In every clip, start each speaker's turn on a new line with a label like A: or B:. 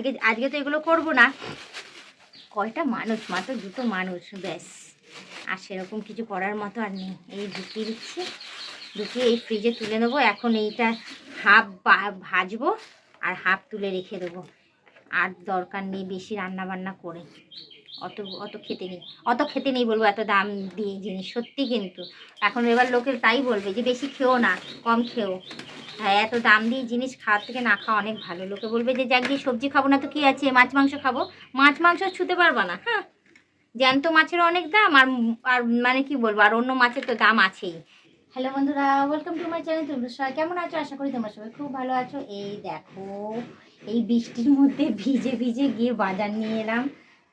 A: আজকে আজকে তো এগুলো করব না। কয়টা মানুষ? মাত্র দুটো মানুষ, ব্যাস। আর সেরকম কিছু করার মতো আর নেই। এই ঢুকিয়ে দিচ্ছি। ঢুকিয়ে এই ফ্রিজে তুলে নেব। এখন এইটা হাফ ভাজবো আর হাফ তুলে রেখে দেবো। আর দরকার নেই বেশি রান্না বান্না করে। অত অত খেতে নেই। অত খেতে নেই বলব, এত দাম দিয়ে জিনিস। সত্যি কিন্তু। এখন এবার লোকের তাই বলবে যে, বেশি খেও না, কম খেও। হ্যাঁ এত দাম দিয়ে জিনিস খাওয়ার থেকে না খাওয়া অনেক ভালো। লোকে বলবে যে, যাক দিয়ে সবজি খাব না তো কি আছে? মাছ, মাংস খাব? মাছ, মাংস ছুতে পারবা না হ্যাঁ? জ্যান্ত মাছের অনেক দাম আর আর মানে কি বলব, আর অন্য মাছের তো দাম আছেই। হ্যালো বন্ধুরা ওয়েলকাম টু মাই চ্যানেল তোমরা সবাই কেমন আছো? আশা করি তোমরা সবাই খুব ভালো আছো। এই দেখো, এই বৃষ্টির মধ্যে ভিজে ভিজে গিয়ে বাজার নিয়ে এলাম।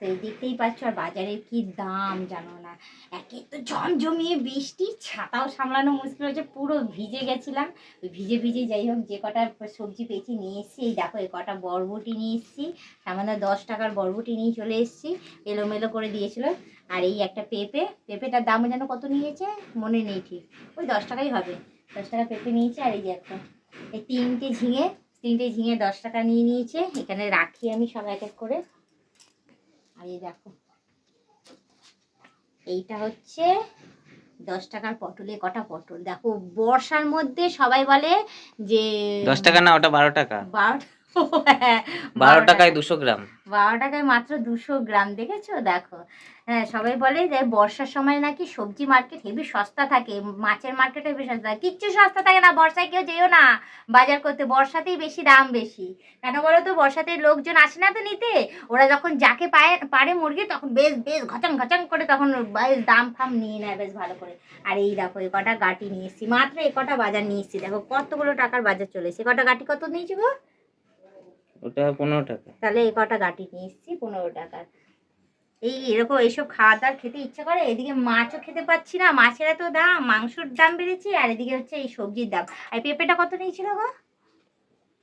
A: তো দেখতেই পাচ্ছ আর বাজারের কি দাম জানো না। একে তো জমজমিয়ে বৃষ্টি, ছাতাও সামলানো মুশকিল হয়েছে, পুরো ভিজে গেছিলাম। ভিজে ভিজে যাই হোক, যে কটা সবজি পেয়েছি নিয়ে এসেছি। এই দেখো, এই কটা বরবটি নিয়ে এসেছি। সামান্য দশ টাকার বরবটি নিয়ে চলে এসেছি। এলোমেলো করে দিয়েছিল। আর এই একটা পেঁপে, পেঁপেটার দাম যেন কত নিয়েছে, মনে নেই ঠিক। ওই দশ টাকাই হবে। দশ টাকা পেঁপে নিয়েছে আর এই যে একটা। এই তিনটে ঝিঙে তিনটে ঝিঙে দশ টাকা নিয়ে নিয়েছে। এখানে রাখি আমি সব এক এক করে। আর এই দেখো। এইটা হচ্ছে দশ টাকার পটলে কটা পটল? দেখো বর্ষার মধ্যে সবাই বলে যে
B: দশ টাকা না ওটা বারো টাকা।
A: বারো হ্যাঁ,
B: বারো টাকায় দুশো গ্রাম।
A: বারো টাকায় মাত্র দুশো গ্রাম দেখেছ? দেখো। হ্যাঁ সবাই বলে যে বর্ষার সময় নাকি সবজি মার্কেট হেবি সস্তা থাকে মাছের মার্কেট হেবি সস্তা। থাকে কিচ্ছু সস্তা থাকে না বর্ষায় কেউ যেও না। বাজার করতে বর্ষাতেই বেশি দাম বেশি। কেন বলো তো বর্ষাতে লোকজন আসে না তো নিতে। ওরা যখন যাকে পায় পারে মুরগি তখন বেশ বেশ ঘচাং ঘচাং করে তখন বেশ দাম ফাম নিয়ে নেয় বেশ ভালো করে। আর এই দেখো এ কটা গাটি নিয়ে এসেছি। মাত্র এ কটা বাজার নিয়ে এসেছি। দেখো কতগুলো টাকার বাজার চলে এসেছে। কটা গাটি কত নিয়েছি গো?
B: ওটা পনেরো টাকা।
A: তাহলে এই কটা গাটি নিয়ে এসেছি পনেরো টাকার এই এরকম এইসব খাওয়া দাওয়ার খেতে ইচ্ছে করে এদিকে মাছও খেতে পাচ্ছি না মাছের এত দাম মাংসর দাম বেড়েছে আর এদিকে হচ্ছে এই সবজির দাম। আর পেঁপেটা কত নিয়েছিল গো?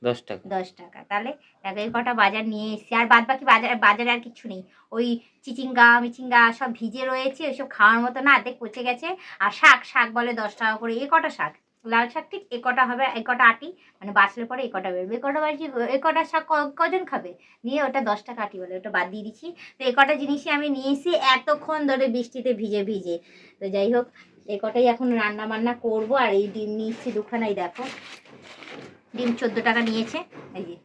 B: দশ টাকা।
A: দশ টাকা। তাহলে দেখো এই কটা বাজার নিয়ে এসেছি। আর বাদ বাকি বাজার বাজারে আর কিছু নেই। ওই চিচিঙ্গা মিচিঙ্গা সব ভিজে রয়েছে ওইসব খাওয়ার মতো না অর্ধেক পচে গেছে। আর শাক শাক বলে দশ টাকা করে এ কটা শাক? লাল শাক ঠিক এ কটা হবে এ কটা আটি মানে বাঁচলে পরে এ কটা বেরোবে। এ কটা বাড়ছি এ কটা শাক কজন খাবে? নিয়ে ওটা দশটা কাটি বলে, ওটা বাদ দিয়ে দিচ্ছি। তো এ কটা জিনিসই আমি নিয়েছি এতক্ষণ ধরে বৃষ্টিতে ভিজে ভিজে। তো যাই হোক কটাই এখন রান্না বান্না করব, আর এই ডিম নিয়েছি দুখানাই, দেখো। ডিম চোদ্দ টাকা নিয়েছে, এই যে।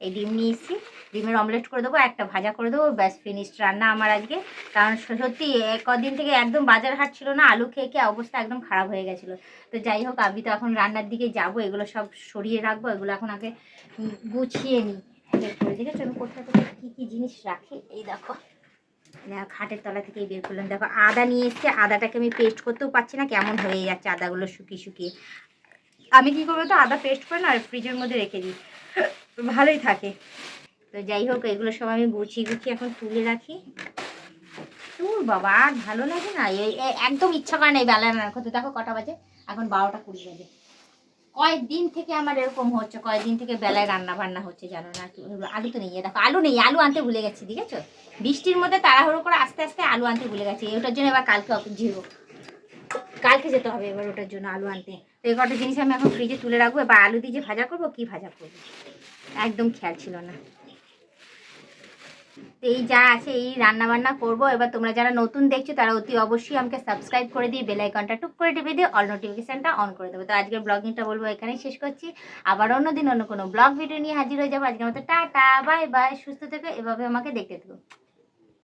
A: এই ডিম নিয়ে এসেছি ডিমের অমলেট করে দেবো, একটা ভাজা করে দেবো, ব্যাস ফিনিশড রান্না আমার আজকে। কারণ সত্যি কদিন থেকে একদম বাজার হাট ছিল না, আলু খেয়ে খেয়ে অবস্থা একদম খারাপ হয়ে গেছিল। তো যাই হোক, আমি তো এখন রান্নার দিকে যাব, এগুলো সব সরিয়ে রাখব, এগুলো এখন আগে গুছিয়ে নিই। করে, দেখেছ আমি কোথায় কোথায় কী কী জিনিস রাখি? এই দেখো। খাটের তলা থেকেই বের করলাম। দেখো, আদা নিয়ে এসছে, আদাটাকে আমি পেস্ট করতেও পারছি না, কেমন হয়ে যাচ্ছে আদাগুলো শুকিয়ে শুকিয়ে। আমি কি করব তো আদা পেস্ট করে না ফ্রিজের মধ্যে রেখে দিই। ভালোই থাকে। তো যাই হোক এগুলো সব আমি গুছিয়ে গুছিয়ে এখন তুলে রাখি। তোর বাবা আর ভালো লাগে না। একদম ইচ্ছা করে না এই বেলা রান্না করতে দেখো কটা বাজে। এখন বারোটা কুড়ি বাজে। কয়েকদিন থেকে আমার এরকম হচ্ছে। কয়েকদিন থেকে বেলায় রান্না বান্না হচ্ছে জানো না কি? আলু তো নেই দেখো আলু নেই আলু আনতে ভুলে গেছি ঠিক আছে? বৃষ্টির মধ্যে তাড়াহুড়ো করে আস্তে আস্তে আলু আনতে ভুলে গেছি। ওটার জন্য এবার কালকে জিরো কালকে যেতে হবে এবার ওটার জন্য আলু আনতে। তো এই কটা জিনিস আমি এখন ফ্রিজে তুলে রাখব। এবার আলু দিয়ে যে ভাজা করব কি ভাজা করব? একদম খেয়াল ছিল না। তো এই যা আছে, এই রান্না বান্না করব। এবার তোমরা যারা নতুন দেখছ, তারা অতি অবশ্যই আমাকে সাবস্ক্রাইব করে দিয়ে বেলাইকনটা টুক করে টিপে দিয়ে অল নোটিফিকেশানটা অন করে দেবো। তো আজকের ব্লগিংটা বলব এখানেই শেষ করছি। আবার অন্য দিন অন্য কোনো ব্লগ ভিডিও নিয়ে হাজির হয়ে যাব। আজকের মতো টা টা বাই বাই সুস্থ থেকে, এভাবে আমাকে দেখতে থাকো।